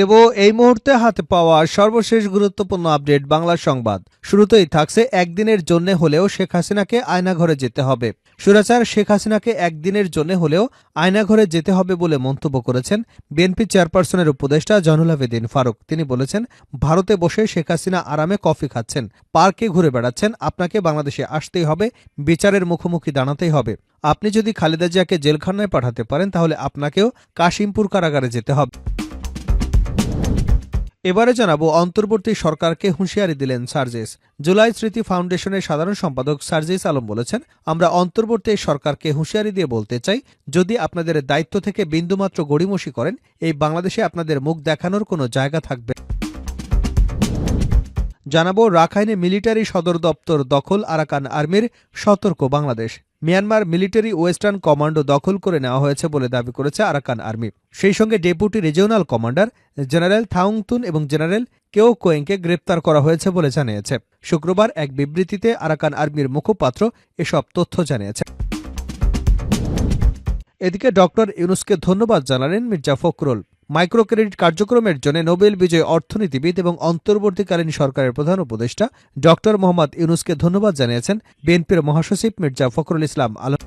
দেব, এই মুহূর্তে হাতে পাওয়া সর্বশেষ গুরুত্বপূর্ণ আপডেট বাংলা সংবাদ। শুরুতেই থাকছে একদিনের জন্য হলেও শেখ হাসিনাকে আয়নাঘরে যেতে হবে। সুরাচার শেখ হাসিনাকে একদিনের জন্য হলেও আয়নাঘরে যেতে হবে বলে মন্তব্য করেছেন বিএনপি চেয়ারপারসনের উপদেষ্টা জনুল আবেদিন ফারুক। তিনি বলেছেন, ভারতে বসে শেখ হাসিনা আরামে কফি খাচ্ছেন, পার্কে ঘুরে বেড়াচ্ছেন, আপনাকে বাংলাদেশে আসতেই হবে, বিচারের মুখোমুখি দাঁড়াতেই হবে। আপনি যদি খালেদা জিয়াকে জেলখানায় পাঠাতে পারেন, তাহলে আপনাকেও কাশিমপুর কারাগারে যেতে হবে। এবারে জানাব অন্তর্বর্তী সরকারকে হুঁশিয়ারি দিলেন সার্জিস। জুলাই স্মৃতি ফাউন্ডেশনের সাধারণ সম্পাদক সার্জিস আলম বলেছেন, আমরা অন্তর্বর্তী সরকারকে হুঁশিয়ারি দিয়ে বলতে চাই, যদি আপনাদের দায়িত্ব থেকে বিন্দুমাত্র গড়িমসি করেন, এই বাংলাদেশে আপনাদের মুখ দেখানোর কোনো জায়গা থাকবে। জানাব রাখাইনে মিলিটারি সদর দপ্তর দখল আরাকান আর্মির সতর্ক Bangladesh. Myanmar military western commando দখল করে নেওয়া হয়েছে বলে দাবি করেছে আরাকান আর্মি। সেই সঙ্গে deputy regional commander general Thaungtun এবং জেনারেল কেও কোয়েংকে গ্রেপ্তার করা হয়েছে বলে জানিয়েছে। শুক্রবার এক বিবৃতিতে আরাকান আর্মির মুখপাত্র এসব তথ্য জানিয়েছে। এদিকে ডক্টর ইউনুসকে ধন্যবাদ জানালেন মির্জা ফখরুল। মাইক্রো ক্রেডিট কার্যক্রমের জন্য নোবেল বিজয়ী অর্থনীতিবিদ এবং অন্তর্বর্তীকালীন সরকারের প্রধান উপদেষ্টা ডক্টর মোহাম্মদ ইউনুসকে ধন্যবাদ জানিয়েছেন বিএনপির মহাসচিব মির্জা ফখরুল ইসলাম আলম।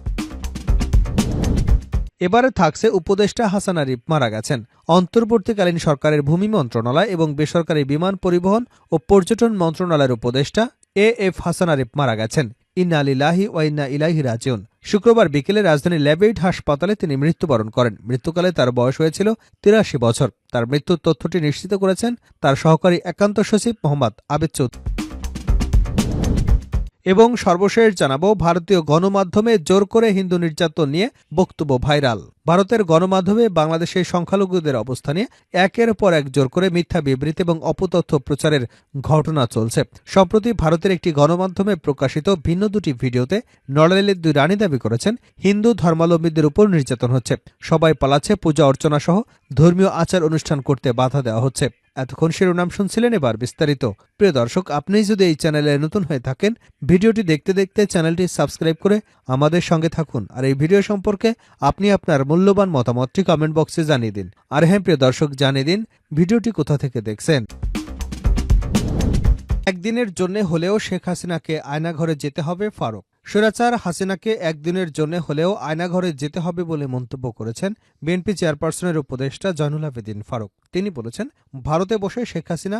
এবারে থাকছে উপদেষ্টা হাসান আরিফ মারা গেছেন। অন্তর্বর্তীকালীন সরকারের ভূমি মন্ত্রণালয় এবং বেসরকারি বিমান পরিবহন ও পর্যটন মন্ত্রণালয়ের উপদেষ্টা এ এফ হাসান আরিফ মারা গেছেন। ইন্না আলিল্লাহি ওয়াইন্না ইলাহি রাজিউন। শুক্রবার বিকেলে রাজধানীর ল্যাবেইড হাসপাতালে তিনি মৃত্যুবরণ করেন। মৃত্যুকালে তার বয়স হয়েছিল তিরাশি বছর। তার মৃত্যুর তথ্যটি নিশ্চিত করেছেন তার সহকারী একান্ত সচিব মোহাম্মদ আবেদ চৌধুরী। এবং সর্বশেষ জানাব, ভারতীয় গণমাধ্যমে জোর করে হিন্দু নির্যাতন নিয়ে বক্তব্য ভাইরাল। ভারতের গণমাধ্যমে বাংলাদেশের সংখ্যালঘুদের অবস্থা নিয়ে একের পর এক জোর করে মিথ্যা বিবৃতি এবং অপতথ্য প্রচারের ঘটনা চলছে। সম্প্রতি ভারতের একটি গণমাধ্যমে প্রকাশিত ভিন্ন দুটি ভিডিওতে নড়াইলের দুই রানী দাবি করেছেন, হিন্দু ধর্মাবলম্বীদের উপর নির্যাতন হচ্ছে। সবাই পালাচ্ছে, পূজা অর্চনা সহ ধর্মীয় আচার অনুষ্ঠান করতে বাধা দেওয়া হচ্ছে। এতক্ষণ শিরোনাম শুনছিলেন এবার বিস্তারিত। প্রিয় দর্শক, আপনি যদি এই চ্যানেলে নতুন হয়ে থাকেন, ভিডিওটি দেখতে দেখতে চ্যানেলটি সাবস্ক্রাইব করে আমাদের সঙ্গে থাকুন। আর এই ভিডিও সম্পর্কে আপনি আপনার মূল্যবান মতামতটি কমেন্ট বক্সে জানিয়ে দিন। আর হ্যাঁ প্রিয় দর্শক, জানিয়ে দিন ভিডিওটি কোথা থেকে দেখছেন। একদিনের জন্য হলেও শেখ হাসিনাকে আয়নাঘরে যেতে হবে ফারুক। স্বৈরাচার হাসিনাকে একদিনের জন্য হলেও আয়নাঘরে যেতে হবে বলে মন্তব্য করেছেন বিএনপি চেয়ারপারসনের উপদেষ্টা জয়নুল আবেদিন ফারুক। তিনি বলেছেন, ভারতে বসে শেখ হাসিনা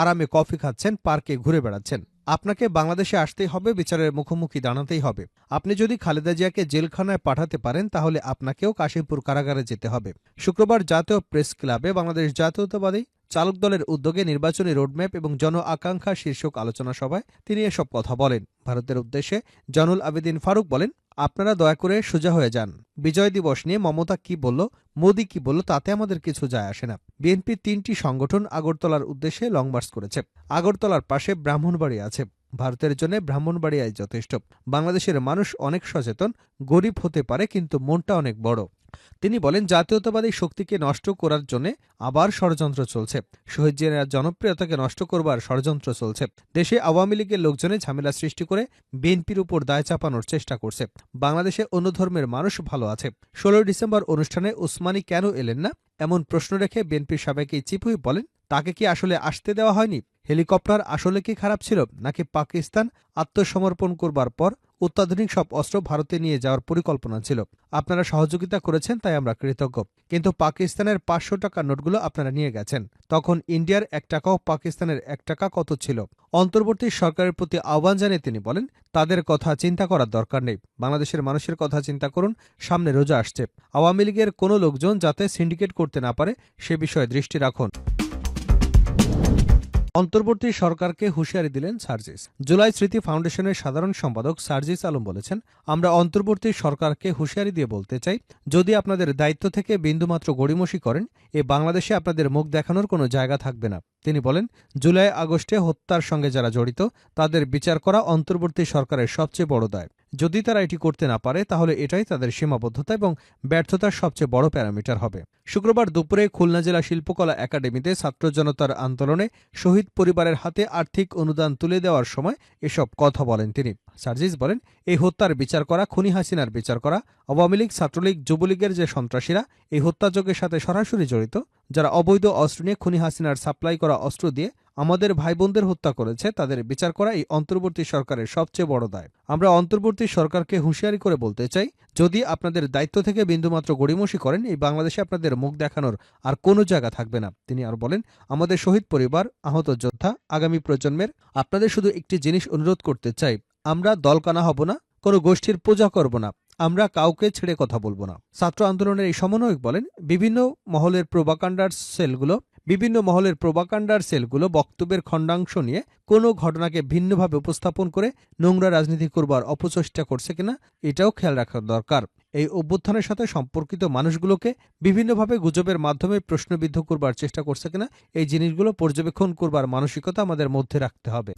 আরামে কফি খাচ্ছেন, পার্কে ঘুরে বেড়াচ্ছেন। আপনাকে বাংলাদেশে আসতেই হবে, বিচারের মুখোমুখি দাঁড়াতেই হবে। আপনি যদি খালেদা জিয়াকে জেলখানায় পাঠাতে পারেন, তাহলে আপনাকেও কাশিমপুর কারাগারে যেতে হবে। শুক্রবার জাতীয় প্রেস ক্লাবে বাংলাদেশ জাতীয়তাবাদী চালক দলের উদ্যোগে নির্বাচনী রোডম্যাপ এবং জন আকাঙ্ক্ষা শীর্ষক আলোচনা সভায় তিনি এসব কথা বলেন। ভারতের উদ্দেশ্যে জনুল আবেদিন ফারুক বলেন আপনারা দয়া করে সোজা হয়ে যান। বিজয় দিবস নিয়ে মমতা কি বলল, মোদী কি বলল, তাতে আমাদের কিছু যায় আসে না। বিএনপির তিনটি সংগঠন আগরতলার উদ্দেশ্যে লং মার্চ করেছে। আগরতলার পাশে ব্রাহ্মণবাড়ি আছে। ভারতের জন্য ব্রাহ্মণবাড়িয়াই যথেষ্ট। বাংলাদেশের মানুষ অনেক সচেতন, গরিব হতে পারে কিন্তু মনটা অনেক বড়। তিনি বলেন, জাতীয়তাবাদী শক্তিকে নষ্ট করার জন্য আবার ষড়যন্ত্র চলছে। শহীদ জিয়ার জনপ্রিয়তাকে নষ্ট করবার ষড়যন্ত্র চলছে। দেশে আওয়ামী লীগের লোকজনে ঝামেলা সৃষ্টি করে বিএনপির উপর দায় চাপানোর চেষ্টা করছে। বাংলাদেশে অন্য ধর্মের মানুষ ভালো আছে। ষোলোই ডিসেম্বর অনুষ্ঠানে উসমানী কেন এলেন না? এমন প্রশ্ন রেখে বিএনপির সাবেক চিপুই বলেন, তাকে কি আসলে আসতে দেওয়া হয়নি? হেলিকপ্টার আসলে কি খারাপ ছিল? নাকি পাকিস্তান আত্মসমর্পণ করবার পর অত্যাধুনিক সব অস্ত্র ভারতে নিয়ে যাওয়ার পরিকল্পনা ছিল। আপনারা সহযোগিতা করেছেন, তাই আমরা কৃতজ্ঞ। কিন্তু পাকিস্তানের পাঁচশো টাকার নোটগুলো আপনারা নিয়ে গেছেন। তখন ইন্ডিয়ার এক টাকাও পাকিস্তানের এক টাকা কত ছিল? অন্তর্বর্তী সরকারের প্রতি আহ্বান জানিয়ে তিনি বলেন, তাদের কথা চিন্তা করার দরকার নেই। বাংলাদেশের মানুষের কথা চিন্তা করুন, সামনে রোজা আসছে। আওয়ামী লীগের কোনো লোকজন যাতে সিন্ডিকেট করতে না পারে, সে বিষয়ে দৃষ্টি রাখুন। অন্তর্বর্তী সরকারকে হুঁশিয়ারি দিলেন সার্জিস। জুলাই স্মৃতি ফাউন্ডেশনের সাধারণ সম্পাদক সার্জিস আলম বলেছেন, আমরা অন্তর্বর্তী সরকারকে হুঁশিয়ারি দিয়ে বলতে চাই, যদি আপনাদের দায়িত্ব থেকে বিন্দুমাত্র গড়িমসি করেন, এ বাংলাদেশে আপনাদের মুখ দেখানোর কোনো জায়গা থাকবে না। তিনি বলেন, জুলাই আগস্টে হত্যার সঙ্গে যারা জড়িত, তাদের বিচার করা অন্তর্বর্তী সরকারের সবচেয়ে বড় দায়। যদি তারা এটি করতে না পারে, তাহলে এটাই তাদের সীমাবদ্ধতা এবং ব্যর্থতার সবচেয়ে বড় প্যারামিটার হবে। শুক্রবার দুপুরে খুলনা জেলা শিল্পকলা একাডেমিতে ছাত্র জনতার আন্দোলনে শহীদ পরিবারের হাতে আর্থিক অনুদান তুলে দেওয়ার সময় এসব কথা বলেন তিনি। সার্জিস বলেন, এই হত্যার বিচার করা, খুনি হাসিনার বিচার করা, আওয়ামী লীগ, ছাত্রলীগ, যুবলীগের যে সন্ত্রাসীরা, এই হত্যাযোগের সাথে সরাসরি জড়িত, যারা অবৈধ অস্ত্র নিয়ে খুনি হাসিনার সাপ্লাই করা অস্ত্র দিয়ে আমাদের ভাই বোনদের হত্যা করেছে, তাদের বিচার করা এই অন্তর্বর্তী সরকারের সবচেয়ে বড় দায়। আমরা অন্তর্বর্তী সরকারকে হুঁশিয়ারি করে বলতে চাই, যদি আপনাদের দায়িত্ব থেকে বিন্দুমাত্র গড়িমসি করেন, এই বাংলাদেশে আপনাদের মুখ দেখানোর আর কোনো জায়গা থাকবে না। তিনি আর বলেন, আমাদের শহীদ পরিবার, আহত যোদ্ধা, আগামী প্রজন্মের, আপনাদের শুধু একটি জিনিস অনুরোধ করতে চাই আমরা দলকানা হব না, কোনো গোষ্ঠীর পূজা করব না, আমরা কাউকে ছেড়ে কথা বলব না। ছাত্র আন্দোলনের এই সমন্বয়ক বলেন, বিভিন্ন মহলের প্রোবাকাণ্ডার সেলগুলো, বিভিন্ন মহলের প্রোবাকাণ্ডার সেলগুলো বক্তব্যের খণ্ডাংশ নিয়ে কোনো ঘটনাকে ভিন্নভাবে উপস্থাপন করে নোংরা রাজনীতি করবার অপচেষ্টা করছে কিনা, এটাও খেয়াল রাখা দরকার। এই অভ্যুত্থানের সাথে সম্পর্কিত মানুষগুলোকে বিভিন্নভাবে গুজবের মাধ্যমে প্রশ্নবিদ্ধ করবার চেষ্টা করছে কিনা, এই জিনিসগুলো পর্যবেক্ষণ করবার মানসিকতা আমাদের মধ্যে রাখতে হবে।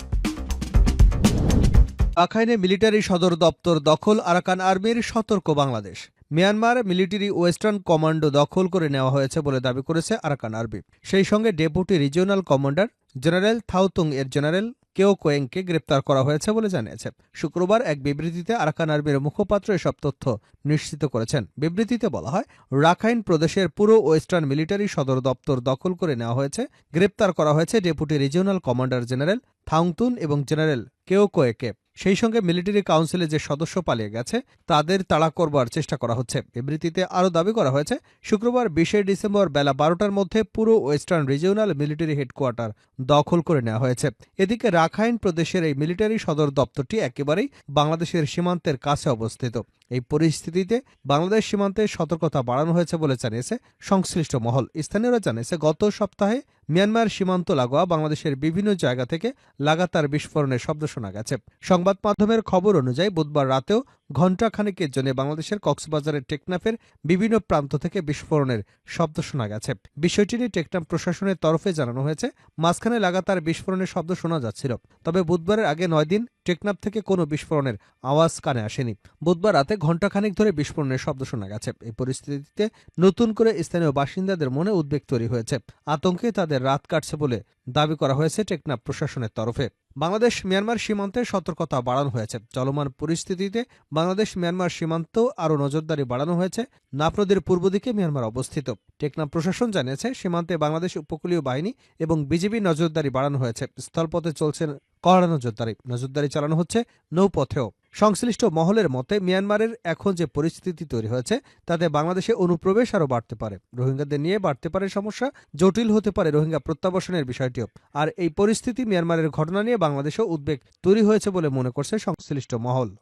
রাখাইনে মিলিটারি সদর দপ্তর দখল, আরাকান আর্মির সতর্ক Bangladesh. Myanmar military western commando দখল করে নেওয়া হয়েছে বলে দাবি করেছে আরাকান আর্মি। সেই সঙ্গে deputy regional commander general Thautung এর জেনারেল কেও কোয়েংকে গ্রেপ্তার করা হয়েছে বলে জানিয়েছে। শুক্রবার এক বিবৃতিতে আরাকান আর্মির মুখপাত্র এসব তথ্য নিশ্চিত করেছেন। বিবৃতিতে বলা হয়, রাখাইন প্রদেশের পুরো ওয়েস্টার্ন মিলিটারি সদর দপ্তর দখল করে নেওয়া হয়েছে। গ্রেপ্তার করা হয়েছে deputy regional commander general Thangtun এবং জেনারেল কেও কোয়েকে। সেই সঙ্গে মিলিটারি কাউন্সিলে যে সদস্য পালিয়ে গেছে, তাদের তাড়া করবার চেষ্টা করা হচ্ছে। বিবৃতিতে আরও দাবি করা হয়েছে, শুক্রবার বিশে ডিসেম্বর বেলা বারোটার মধ্যে পুরো ওয়েস্টার্ন রিজিওনাল মিলিটারি হেডকোয়ার্টার দখল করে নেওয়া হয়েছে। এদিকে রাখাইন প্রদেশের এই মিলিটারি সদর দপ্তরটি একেবারেই বাংলাদেশের সীমান্তের কাছে অবস্থিত। এই পরিস্থিতিতে বাংলাদেশ সীমান্তে সতর্কতা বাড়ানো হয়েছে বলে জানিয়েছে সংশ্লিষ্ট মহল। স্থানীয়রা জানিয়েছে, গত সপ্তাহে মিয়ানমার সীমান্ত লাগোয়া বাংলাদেশের বিভিন্ন জায়গা থেকে লাগাতার বিস্ফোরণের শব্দ শোনা গেছে। সংবাদ মাধ্যমের খবর অনুযায়ী বুধবার রাতেও ঘণ্টা খানেকের জন্য বাংলাদেশের কক্সবাজারের টেকনাফের বিভিন্ন প্রান্ত থেকে বিস্ফোরণের শব্দ শোনা গেছে। বিষয়টি নিয়ে টেকনাফ প্রশাসনের তরফে জানানো হয়েছে, মাঝখানে লাগাতার বিস্ফোরণের শব্দ শোনা যাচ্ছিল। তবে বুধবারের আগে নয় দিন টেকনাফ থেকে কোনো বিস্ফোরণের আওয়াজ কানে আসেনি। বুধবার রাতে ঘণ্টাখানেক ধরে বিস্ফোরণের শব্দ শোনা গেছে। এই পরিস্থিতিতে নতুন করে স্থানীয় বাসিন্দাদের মনে উদ্বেগ তৈরি হয়েছে। আতঙ্কে তাদের রাত কাটছে বলে দাবি করা হয়েছে টেকনাফ প্রশাসনের তরফে। বাংলাদেশ মিয়ানমার সীমান্তে সতর্কতা বাড়ানো হয়েছে। চলমান পরিস্থিতিতে বাংলাদেশ মিয়ানমার সীমান্ত আরও নজরদারি বাড়ানো হয়েছে। নাফ পূর্ব দিকে মিয়ানমার অবস্থিত। টেকনাফ প্রশাসন জানিয়েছে, সীমান্তে বাংলাদেশ উপকূলীয় বাহিনী এবং বিজিবি নজরদারি বাড়ানো হয়েছে। স্থলপথে চলছে কড়া নজরদারি। নজরদারি চালানো হচ্ছে নৌপথেও। সংশ্লিষ্ট মহলের মতে, মিয়ানমারের এখন যে পরিস্থিতি তৈরি হয়েছে, তাতে বাংলাদেশে অনুপ্রবেশ আরও বাড়তে পারে। রোহিঙ্গাদের নিয়ে বাড়তে পারে সমস্যা, জটিল হতে পারে রোহিঙ্গা প্রত্যাবাসনের বিষয়টিও। আর এই পরিস্থিতি মিয়ানমারের ঘটনা নিয়ে বাংলাদেশেও উদ্বেগ তৈরি হয়েছে বলে মনে করছে সংশ্লিষ্ট মহল।